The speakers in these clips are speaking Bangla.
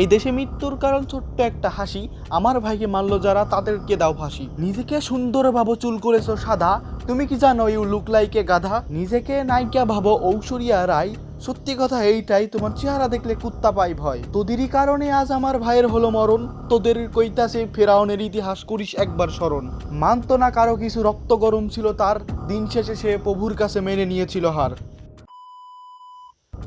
এই দেশে মৃত্যুর কারণ ছোট্ট একটা হাসি। আমার ভাইকে মারলো যারা, তাদেরকে দাও ফাঁসি। নিজেকে সুন্দর ভাবো চুল করেছ সাদা। তুমি কি জানো, ইউ লুক লাইকে গাধা? নিজেকে নায়িকা ভাবো ঐশ্বরিয়া রায় সত্যি কথা, এইটাই তোমার চেহারা দেখলে কুত্তা পাই ভয়। তোদেরই কারণে আজ আমার ভাইয়ের হলো মরণ। তোদের কইতাছে, ফেরাউনের ইতিহাস করিস একবার স্মরণ। মানত না কারও কিছু, রক্ত গরম ছিল তার। দিন শেষে সে প্রভুর কাছে মেনে নিয়েছিল হার।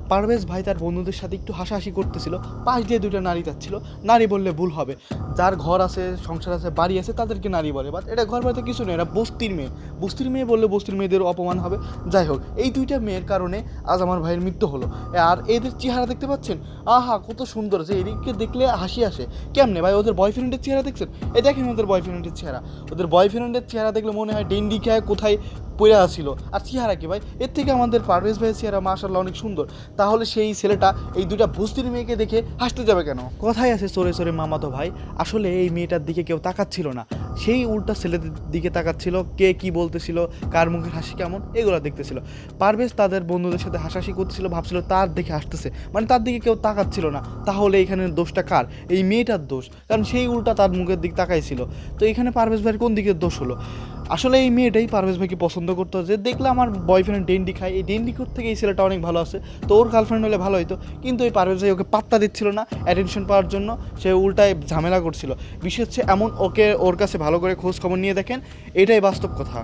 পারভেজ ভাই তার বন্ধুদের সাথে একটু হাসাহাসি করতেছিল। পাশ দিয়ে দুটো নারী যাচ্ছিল। নারী বললে ভুল হবে। যার ঘর আছে, সংসার আছে, বাড়ি আছে, তাদেরকে নারী বলে। বাট এটা ঘর বাড়িতে কিছু নেই, এটা বস্তির মেয়ে। বস্তির মেয়ে বললে বস্তির মেয়েদের অপমান হবে। যাই হোক, এই দুইটা মেয়ের কারণে আজ আমার ভাইয়ের মৃত্যু হলো। আর এদের চেহারা দেখতে পাচ্ছেন? আহা, কত সুন্দর আছে এদিকে দেখলে হাসি আসে। কেমনে ভাই, ওদের বয়ফ্রেন্ডের চেহারা দেখছেন? এই দেখেন ওদের বয়ফ্রেন্ডের চেহারা। ওদের বয়ফ্রেন্ডের চেহারা দেখলে মনে হয় ডেন্ডি খায়, কোথায় পড়ে আসছিল আর চেহারা কি ভাই? এর থেকে আমাদের পারভেজ ভাইয়ের চেহারা মাশাল্লাহ অনেক সুন্দর। তাহলে সেই ছেলেটা এই দুটা বস্তির মেয়েকে দেখে হাসতে যাবে কেন? কথাই আছে সরে সরে মামাতো ভাই। আসলে এই মেয়েটার দিকে কেউ তাকাচ্ছিল না। সেই উল্টা ছেলেদের দিকে তাকাচ্ছিল, কে কি বলতেছিল, কার মুখের হাসি কেমন, এগুলো দেখতেছিল। পারভেজ তাদের বন্ধুদের সাথে হাসাহাসি করতেছিল, ভাবছিল তার দেখে হাসতেছে। মানে তার দিকে কেউ তাকাচ্ছিল না। তাহলে এখানে দোষটা কার? এই মেয়েটার দোষ। কারণ সেই উল্টা তার মুখের দিক তাকাইছিল। তো এখানে পারভেজ ভাইয়ের কোন দিকের দোষ হলো? আসলে এই মেয়েটাই পারভেজ ভাইকে পছন্দ করতো যে দেখলে আমার বয়ফ্রেন্ড ডেন্ডি খায়। এই ডেন্ডি থেকে এই ছেলেটা অনেক ভালো আছে। তো ওর গার্লফ্রেন্ড হলে ভালো হইতো। কিন্তু এই পারভেজ ভাই ওকে পাত্তা দিচ্ছিল না অ্যাটেনশন পাওয়ার জন্য। সে উল্টায় ঝামেলা করছিল। বিশেষ হচ্ছে এমন ওকে ওর কাছে ভালো করে খোঁজ খবর নিয়ে দেখেন। এটাই বাস্তব কথা।